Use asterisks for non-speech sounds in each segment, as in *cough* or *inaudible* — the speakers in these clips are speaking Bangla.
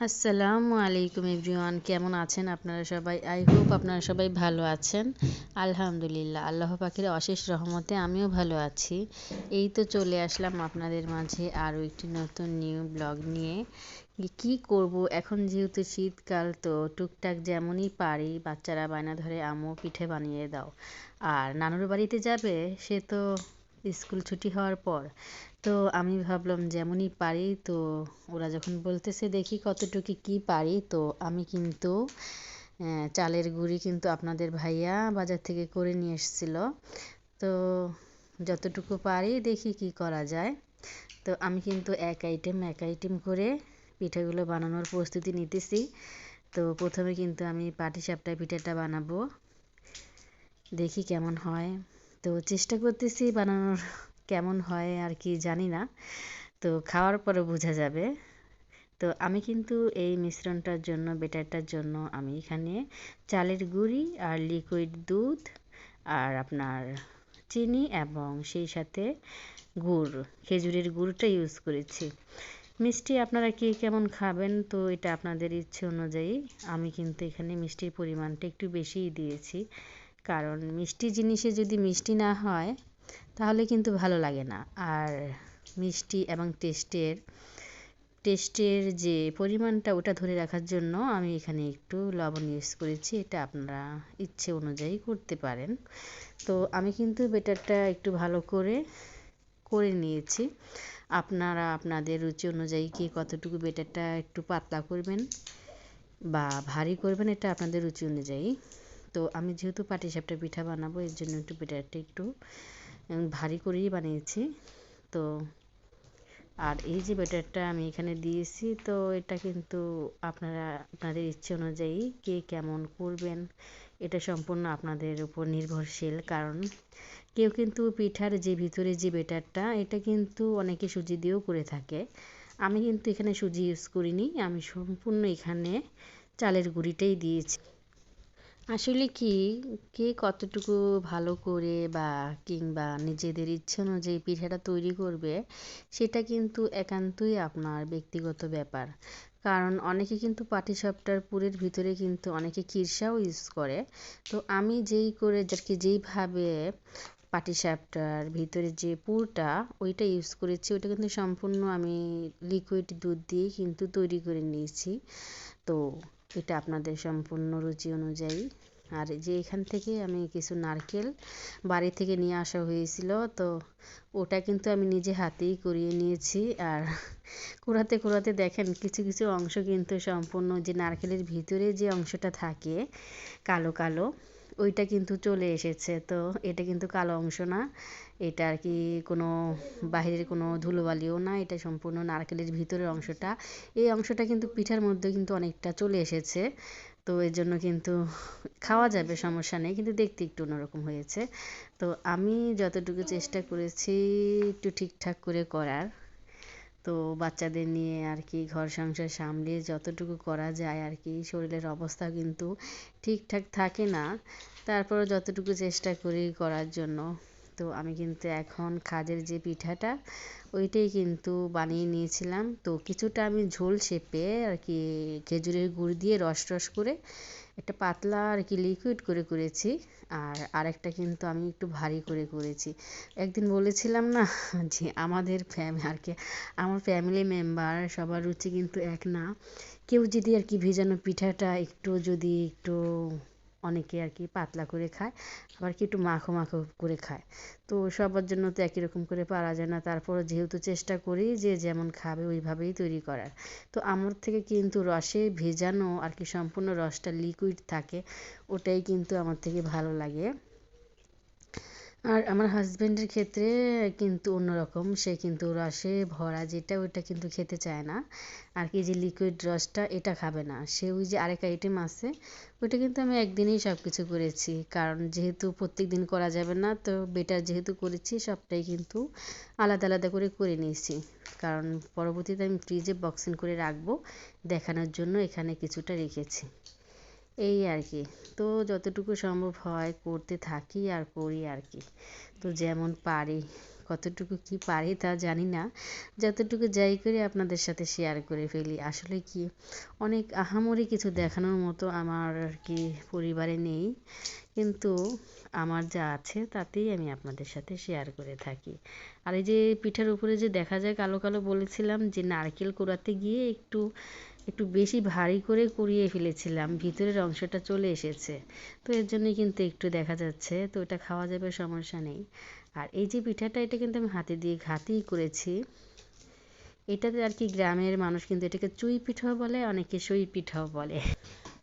আসসালামু আলাইকুম এভরিওয়ান, কেমন আছেন আপনারা সবাই? আই হোপ আপনারা সবাই ভালো আছেন। আলহামদুলিল্লাহ, আল্লাহ পাখির অশেষ রহমতে আমিও ভালো আছি। এই তো চলে আসলাম আপনাদের মাঝে আরও একটি নতুন নিউ ব্লগ নিয়ে। কি করব, এখন যেহেতু শীতকাল, তো টুকটাক যেমনই পারি, বাচ্চারা বায়না ধরে আমও পিঠে বানিয়ে দাও। আর নানুর বাড়িতে যাবে, সে তো স্কুল ছুটি হওয়ার পর। তো আমি ভাবলাম যেমনই পারি, তো ওরা যখন বলতেছে, দেখি কতটুকু কি পারি। তো আমি কিন্তু চালের গুঁড়ি কিন্তু আপনাদের ভাইয়া বাজার থেকে করে নিয়ে এসেছিল। তো যতটুকু পারি, দেখি কি করা যায়। তো আমি কিন্তু এক আইটেম এক আইটেম করে পিঠাগুলো বানানোর প্রস্তুতি নিতেছি। তো প্রথমে কিন্তু আমি পাটিসাপটা পিঠাটা বানাবো। দেখি কেমন হয়। তো চেষ্টা করতেছি বানানোর কেমন হয় আর কি জানি না। তো খাওয়ার পরে বোঝা যাবে। তো আমি কিন্তু এই মিশ্রণটার জন্য, বেটারটার জন্য আমি এখানে চালের গুঁড়ি আর লিকুইড দুধ আর আপনার চিনি এবং সেই সাথে গুড়, খেজুরের গুড়টা ইউজ করেছি। মিষ্টি আপনারা কে কেমন খাবেন তো এটা আপনাদের ইচ্ছে অনুযায়ী আমি কিন্তু এখানে মিষ্টির পরিমাণটা একটু বেশিই দিয়েছি। কারণ মিষ্টি জিনিসে যদি মিষ্টি না হয়, তাহলে কিন্তু ভালো লাগে না। আর মিষ্টি এবং টেস্টের টেস্টের যে পরিমাণটা ওটা ধরে রাখার জন্য আমি এখানে একটু লবণ ইউজ করেছি, এটা আপনারা ইচ্ছে অনুযায়ী করতে পারেন। তো আমি কিন্তু বেটারটা একটু ভালো করে করে নিয়েছি। আপনারা আপনাদের রুচি অনুযায়ী কি কতটুকু বেটারটা একটু পাতলা করবেন বা ভারী করবেন, এটা আপনাদের রুচি অনুযায়ী তো আমি যেহেতু পাটিসাপটা পিঠা বানাবো, এর জন্য একটু বেটারটা একটু ভারী করেই বানিয়েছি। তো, আর এই যে ব্যাটারটা আমি এখানে দিয়েছি, তো এটা কিন্তু আপনারা, আপনাদের ইচ্ছে অনুযায়ী কে কেমন করবেন, এটা সম্পূর্ণ আপনাদের উপর নির্ভরশীল। কারণ কেউ কিন্তু পিঠার যে ভিতরে যে বেটারটা, এটা কিন্তু অনেকে সুজি দিয়েও করে থাকে। আমি কিন্তু এখানে সুজি ইউজ করিনি, আমি সম্পূর্ণ এখানে চালের গুঁড়িটাই দিয়েছি। আসলে কি? কে কতটুকু ভালো করে বা কিংবা নিজেদের ইচ্ছে অনুযায়ী পিঠাটা তৈরি করবে, সেটা কিন্তু একান্তই আপনার ব্যক্তিগত ব্যাপার। কারণ অনেকে কিন্তু পাটিসাপটার পুরের ভিতরে কিন্তু অনেকে কিরসাও ইউজ করে। তো আমি যেই করে যাকে যেইভাবে পাটিসাপটার ভিতরে যে পুরটা ওইটা ইউজ করেছি, ওইটা কিন্তু সম্পূর্ণ আমি লিকুইড দুধ দিয়ে কিন্তু তৈরি করে নিয়েছি। তো এটা আপনাদের সম্পূর্ণ রুচি অনুযায়ী। আর যে এখান থেকে আমি কিছু নারকেল বাড়ি থেকে নিয়ে আসা হয়েছিল, তো ওটা কিন্তু আমি নিজে হাতেই করিয়ে নিয়েছি। আর কুড়াতে কুড়াতে দেখেন, কিছু কিছু অংশ কিন্তু সম্পূর্ণ যে নারকেলের ভিতরে যে অংশটা থাকে, কালো কালো, ওইটা কিন্তু চলে এসেছে। তো এটা কিন্তু কালো অংশ না। এটা আর কি কোনো বাহিরের কোনো ধুলোবালিও না, এটা সম্পূর্ণ নারকেলের ভিতরের অংশটা। এই অংশটা কিন্তু পিঠার মধ্যে কিন্তু অনেকটা চলে এসেছে, তো এর জন্য কিন্তু খাওয়া যাবে, সমস্যা নেই, কিন্তু দেখতে একটু অন্যরকম হয়েছে। তো আমি যতটুকু চেষ্টা করেছি একটু ঠিকঠাক করে করার, তো বাচ্চাদের নিয়ে আর কি ঘর সংসার সামলিয়ে যতটুকু করা যায় আর কি, শরীরের অবস্থা কিন্তু ঠিকঠাক থাকে না। তারপরে যতটুকু চেষ্টা করি করার জন্য তো আমি কিন্তু এখন খাজের যে পিঠাটা, ওইটাই কিন্তু বানিয়ে নিয়েছিলাম। তো কিছুটা আমি ঝোল শেপে আর কি খেজুরের গুড় দিয়ে রস রস করে একটা পাতলা আর কি লিকুইড করে করেছি। আর আরেকটা কিন্তু আমি একটু ভারী করে করেছি। একদিন বলেছিলাম না *laughs* যে আমাদের ফ্যামি আর কি, আমার ফ্যামিলি মেম্বার সবার রুচি কিন্তু এক না। কেউ যদি আর কি ভেজানো পিঠাটা একটু যদি একটু অনেকে আর কি পাতলা করে খায়, আবার কি একটু মাখো মাখো করে খায়। তো সবার জন্য তো একই রকম করে পারা যায় না তারপরে যেহেতু চেষ্টা করি যে যেমন খাবে ওইভাবেই তৈরি করার। তো আমার থেকে কিন্তু রসে ভেজানো আর কি সম্পূর্ণ রসটা লিকুইড থাকে, ওটাই কিন্তু আমার থেকে ভালো লাগে। আর আমার হাজব্যান্ডের ক্ষেত্রে কিন্তু অন্যরকম। সে কিন্তু রসে ভরা, যেটা ওইটা কিন্তু খেতে চায় না। আর কি যে লিকুইড রসটা, এটা খাবে না। সে ওই যে আরেক আইটেম আছে, ওইটা কিন্তু আমি একদিনেই সব কিছু করেছি। কারণ যেহেতু প্রত্যেক দিন করা যাবে না, তো বেটার যেহেতু করেছি, সবটাই কিন্তু আলাদা আলাদা করে করে নিয়েছি। কারণ পরবর্তীতে আমি ফ্রিজে বক্সিং করে রাখব, দেখানোর জন্য এখানে কিছুটা রেখেছি। এই আর কি। তো যতটুকু সম্ভব হয় করতে থাকি আর করি আর কি। তো যেমন পারি, কতটুকু কি পারি তা জানি না। যতটুকু যাই করি আপনাদের সাথে শেয়ার করে ফেলি। আসলে কি, অনেক আহামরি কিছু দেখানোর মতো আমার আর কি পরিবারে নেই। কিন্তু আমার যা আছে তাতেই আমি আপনাদের সাথে শেয়ার করে থাকি। আর এই যে পিঠার উপরে যে দেখা যায়, কালো কালো বলেছিলাম যে নারকেল কোড়াতে গিয়ে একটু একটু বেশি ভারী করে কুড়িয়ে ফেলেছিলাম। ভিতরের অংশটা চলে এসেছে। তো এর জন্যই কিন্তু একটু দেখা যাচ্ছে। তো এটা খাওয়া যাবে, সমস্যা নেই। আর এই যে পিঠাটা, এটা কিন্তু আমি হাতে দিয়ে ঘাতেই করেছি। এটাতে আর কি গ্রামের মানুষ কিন্তু এটাকে চুই পিঠাও বলে, অনেকে সই পিঠাও বলে।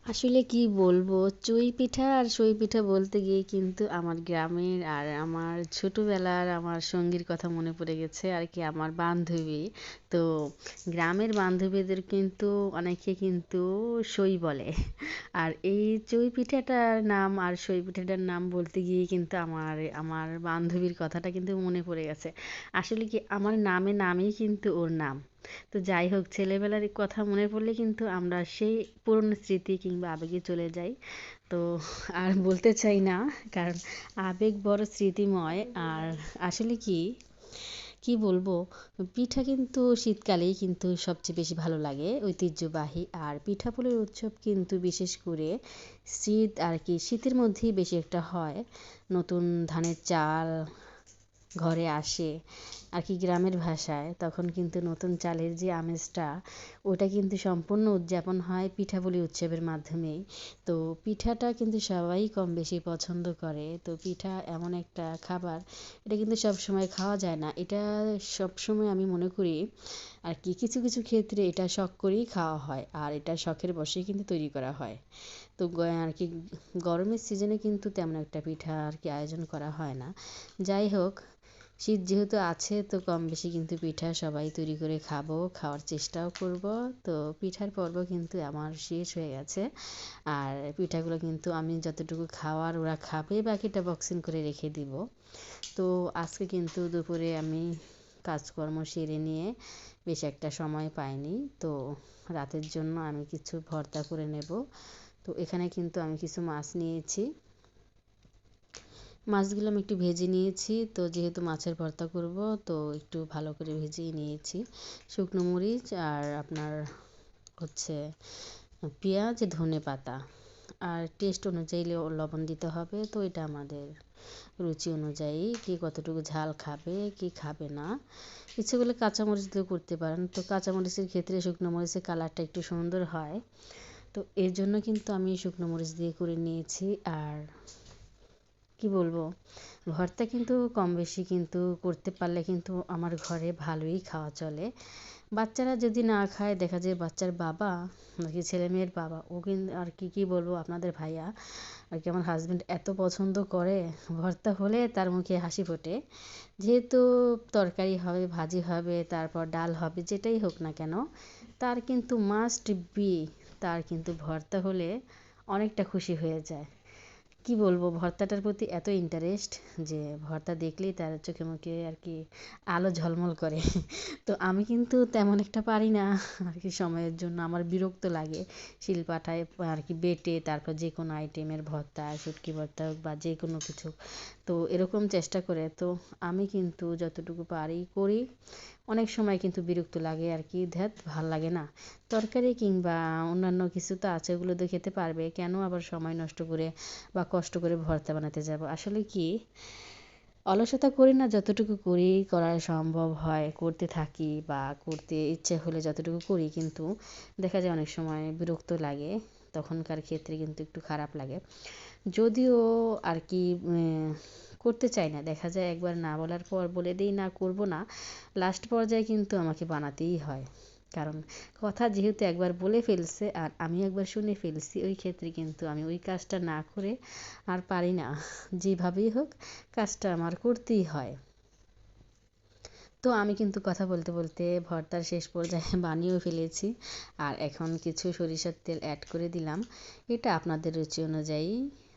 আসলে কি বলব? চুই পিঠা আর সই পিঠা বলতে গিয়ে কিন্তু আমার গ্রামের আর আমার ছোটোবেলার আমার সঙ্গীর কথা মনে পড়ে গেছে। আর কি আমার বান্ধবী। তো গ্রামের বান্ধবীদের কিন্তু অনেকে কিন্তু সই বলে। আর এই চুই পিঠাটার নাম আর সই পিঠাটার নাম বলতে গিয়ে কিন্তু আমার আমার বান্ধবীর কথাটা কিন্তু মনে পড়ে গেছে। আসলে কি আমার নামে নামেই কিন্তু ওর নাম। তো যাই হোক, ছেলেবেলার কথা মনে পড়লে কিন্তু আমরা সেই পুরনো স্মৃতি কিংবা আবেগে চলে যাই। তো আর বলতে চাই না, কারণ আবেগ বড় স্মৃতিময়। আর আসলে কি কি বলব, পিঠা কিন্তু শীতকালেই কিন্তু সবচেয়ে বেশি ভালো লাগে, ঐতিহ্যবাহী। আর পিঠাপুলির উৎসব কিন্তু বিশেষ করে শীত আর কি, শীতের মধ্যেই বেশি একটা হয়। নতুন ধানের চাল ঘরে আসে আর কি গ্রামের ভাষায়, তখন কিন্তু নতুন চালের যে আমেজটা, ওটা কিন্তু সম্পূর্ণ উদযাপন হয় পিঠাপুলি উৎসবের মাধ্যমেই তো পিঠাটা কিন্তু সবাই কম বেশি পছন্দ করে। তো পিঠা এমন একটা খাবার, এটা কিন্তু সব সময় খাওয়া যায় না। এটা সব সময় আমি মনে করি আর কি কিছু কিছু ক্ষেত্রে এটা শখ করেই খাওয়া হয় আর এটা শখের বসেই কিন্তু তৈরি করা হয়। তো আর কি গরমের সিজনে কিন্তু তেমন একটা পিঠা আর কি আয়োজন করা হয় না। যাই হোক শীত যেহেতু আছে, তো কম বেশি কিন্তু পিঠা সবাই তৈরি করে খাব, খাওয়ার চেষ্টাও করব। তো পিঠার পর্ব কিন্তু আমার শেষ হয়ে গেছে। আর পিঠাগুলো কিন্তু আমি যতটুকু খাওয়ার ওরা খাবে, বাকিটা বক্সিং করে রেখে দিব। তো আজকে কিন্তু দুপুরে আমি কাজকর্ম সেরে নিয়ে বেশ একটা সময় পাইনি। তো রাতের জন্য আমি কিছু ভর্তা করে নেব। তো এখানে কিন্তু আমি কিছু মাছ নিয়েছি। মাছগুলো আমি একটু ভেজে নিয়েছি। তো যেহেতু মাছের ভর্তা করব, তো একটু ভালো করে ভেজেই নিয়েছি। শুকনো মরিচ আর আপনার হচ্ছে পেঁয়াজ, ধনে পাতা। আর টেস্ট অনুযায়ী লবণ দিতে হবে। তো এটা আমাদের রুচি অনুযায়ী কে কতটুকু ঝাল খাবে, কি খাবে না। ইচ্ছে করলে কাঁচামরিচ দিয়েও করতে পারেন। তো কাঁচামরিচের ক্ষেত্রে শুকনো মরিচের কালারটা একটু সুন্দর হয়। তো এর জন্য কিন্তু আমি শুকনো মরিচ দিয়ে করে নিয়েছি। আর কি বলব? ভর্তা কিন্তু কম বেশি কিন্তু করতে পারলে কিন্তু আমার ঘরে ভালোই খাওয়া চলে। বাচ্চারা যদি না খায়, দেখা যায় বাচ্চার বাবা নাকি ছেলে মেয়ের বাবা, ও কিন্তু আর কি কি বলব আপনাদের ভাইয়া, আর কি আমার হাজব্যান্ড এত পছন্দ করে ভর্তা হলে তার মুখে হাসি ফোটে। যেহেতু তরকারি হবে, ভাজি হবে, তারপর ডাল হবে, যেটাই হোক না কেন, তার কিন্তু মাস্ট বি তার কিন্তু ভর্তা হলে অনেকটা খুশি হয়ে যায়। কি বলব? ভর্তাটার প্রতি এত ইন্টারেস্ট যে ভর্তা দেখলেই তার চোখে মুখে আর কি আলো ঝলমল করে। তো আমি কিন্তু তেমন একটা পারি না আর কি সময়ের জন্য। আমার বিরক্ত লাগে শিলপাটায় আর কি বেটে তারপর যে কোনো আইটেমের ভর্তা, শুটকি ভর্তা হোক বা যে কোনো কিছু। তো এরকম চেষ্টা করে, তো আমি কিন্তু যতটুকু পারি করি। অনেক সময় কিন্তু বিরক্ত লাগে আর কি ধ্যাত ভালো লাগে না। তরকারি কিংবা অন্যান্য কিছু তো আছে, ওগুলো তো খেতে পারবে, কেন আবার সময় নষ্ট করে বা কষ্ট করে ভর্তা বানাতে যাব? আসলে কি, অলসতা করি না, যতটুকু করি করা সম্ভব হয়, করতে থাকি বা করতে ইচ্ছে হলে যতটুকু করি, কিন্তু দেখা যায় অনেক সময় বিরক্ত লাগে। তখনকার ক্ষেত্রে কিন্তু একটু খারাপ লাগে। যদিও আর কি করতে চাই না। দেখা যায় একবার না বলার পর বলে দিই, না, করব না। লাস্ট পর্যায়ে কিন্তু আমাকে বানাতেই হয়। কারণ কথা যেহেতু একবার বলে ফেলছে আর আমি একবার শুনে ফেলছি, ওই ক্ষেত্রে কিন্তু আমি ওই কাজটা না করে আর পারি না। যেভাবেই হোক, কাজটা আমার করতেই হয়। তো আমি কিন্তু কথা বলতে বলতে ভর্তার শেষ পর্যায়ে *laughs* বানিয়েও ফেলেছি। আর এখন কিছু সরিষার তেল অ্যাড করে দিলাম। এটা আপনাদের রুচি অনুযায়ী।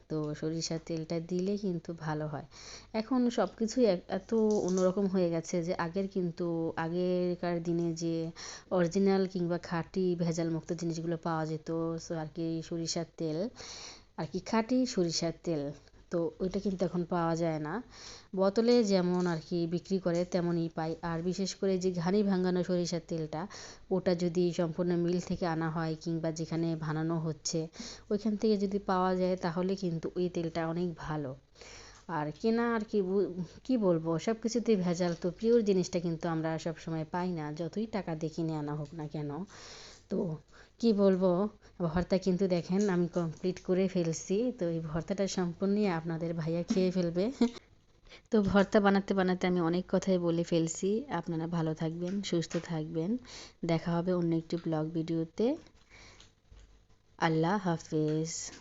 তো সরিষার তেলটা দিলে কিন্তু ভালো হয়। এখন সব কিছুই এত অন্যরকম হয়ে গেছে যে আগের কিন্তু আগেকার দিনে যে অরিজিনাল কিংবা খাঁটি ভেজাল মুক্ত জিনিসগুলো পাওয়া যেত আর কি সরিষার তেল। আর কি খাঁটি সরিষার তেল। তো ওইটা কিন্তু এখন পাওয়া যায় না। বোতলে যেমন আর কি বিক্রি করে, তেমনই পাই। আর বিশেষ করে যে ঘানি ভাঙানো সরিষার তেলটা, ওটা যদি সম্পূর্ণ মিল থেকে আনা হয় কিংবা যেখানে বানানো হচ্ছে, ওইখান থেকে যদি পাওয়া যায় তাহলে কিন্তু ওই তেলটা অনেক ভালো। আর কেনা আর কি কি বলব সব কিছুতেই ভেজাল। তো পিওর জিনিসটা কিন্তু আমরা সব সময় পাই না। যতই টাকা দিয়ে কিনে আনা হোক না কেন, তো কি বলব ভর্তা কিন্তু দেখেন আমি কমপ্লিট করে ফেলছি। তো এই ভর্তাটা সম্পূর্ণই আপনাদের ভাইয়া খেয়ে ফেলবে। তো ভর্তা বানাতে বানাতে আমি অনেক কথাই বলে ফেলছি। আপনারা ভালো থাকবেন, সুস্থ থাকবেন। দেখা হবে অন্য একটি ব্লগ ভিডিওতে। আল্লাহ হাফেজ।